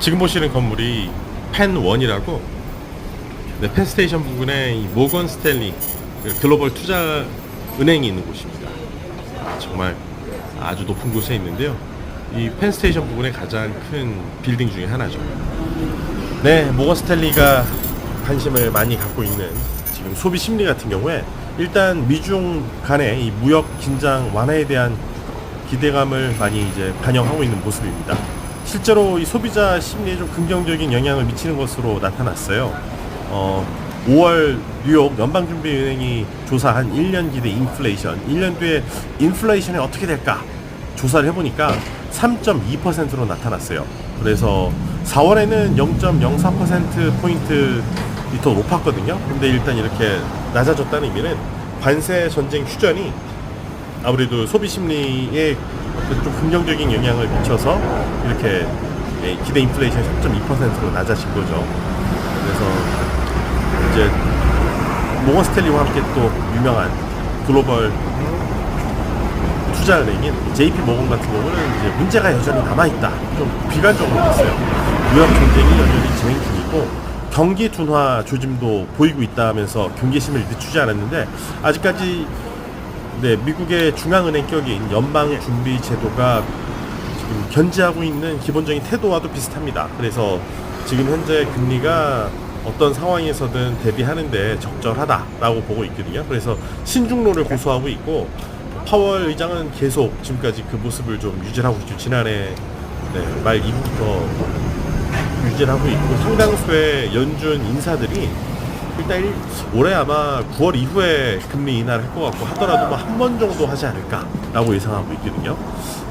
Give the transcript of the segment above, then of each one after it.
지금 보시는 건물이 펜원이라고 네, 펜스테이션 부근에 이 모건 스탠리 그 글로벌 투자 은행이 있는 곳입니다. 아, 정말 아주 높은 곳에 있는데요. 이 펜스테이션 부근의 가장 큰 빌딩 중에 하나죠. 네, 모건 스탠리가 관심을 많이 갖고 있는 지금 소비 심리 같은 경우에 일단 미중 간의 이 무역 긴장 완화에 대한 기대감을 많이 이제 반영하고 있는 모습입니다. 실제로 이 소비자 심리에 좀 긍정적인 영향을 미치는 것으로 나타났어요. 어, 5월 뉴욕 연방준비은행이 조사한 1년 기대 인플레이션, 1년 뒤에 인플레이션이 어떻게 될까 조사를 해보니까 3.2%로 나타났어요. 그래서 4월에는 0.04% 포인트 더 높았거든요. 근데 일단 이렇게 낮아졌다는 의미는 관세 전쟁 휴전이 아무래도 소비 심리에 좀 긍정적인 영향을 미쳐서 이렇게 예, 기대 인플레이션이 3.2%로 낮아진 거죠. 그래서 이제 모건 스탠리와 함께 또 유명한 글로벌 투자은행인 JP 모건 같은 경우는 이제 문제가 여전히 남아있다. 좀 비관적으로 됐어요. 무역 전쟁이 여전히 진행 중이고 경기 둔화 조짐도 보이고 있다면서 경계심을 늦추지 않았는데 아직까지 네, 미국의 중앙은행 격인 연방준비제도가 지금 견지하고 있는 기본적인 태도와도 비슷합니다. 그래서 지금 현재 금리가 어떤 상황에서든 대비하는데 적절하다라고 보고 있거든요. 그래서 신중론을 고수하고 있고 파월 의장은 계속 지금까지 그 모습을 좀 유지하고 있죠. 지난해 네, 말 이후부터 유지를 하고 있고 상당수의 연준 인사들이 일단 일- 올해 아마 9월 이후에 금리 인하를 할 것 같고 하더라도 뭐 한 번 정도 하지 않을까라고 예상하고 있거든요.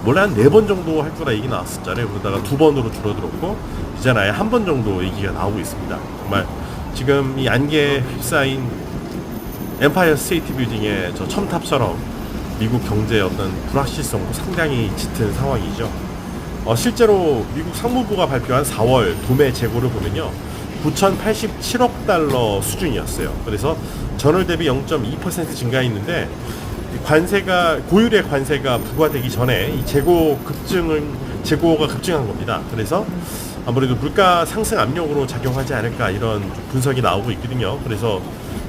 원래 한 네 번 정도 할 거라 얘기 나왔었잖아요. 그러다가 두 번으로 줄어들었고 이제는 아예 한 번 정도 얘기가 나오고 있습니다. 정말 지금 이 안개에 휩싸인 엠파이어 스테이트 빌딩의 저 첨탑처럼 미국 경제의 어떤 불확실성도 상당히 짙은 상황이죠. 어, 실제로 미국 상무부가 발표한 4월 도매 재고를 보면요. 9,087억 달러 수준이었어요. 그래서 전월 대비 0.2% 증가했는데 이 관세가 고율의 관세가 부과되기 전에 이 재고 급증은 재고가 급증한 겁니다. 그래서 아무래도 물가 상승 압력으로 작용하지 않을까 이런 분석이 나오고 있거든요. 그래서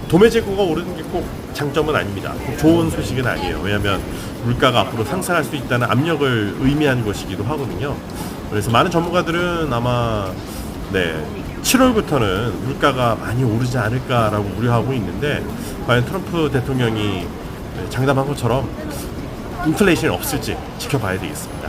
도매 재고가 오르는 게 꼭 장점은 아닙니다. 꼭 좋은 소식은 아니에요. 왜냐하면 물가가 앞으로 상승할 수 있다는 압력을 의미하는 것이기도 하거든요. 그래서 많은 전문가들은 아마 네 7월부터는 물가가 많이 오르지 않을까라고 우려하고 있는데 과연 트럼프 대통령이 네, 장담한 것처럼 인플레이션이 없을지 지켜봐야 되겠습니다.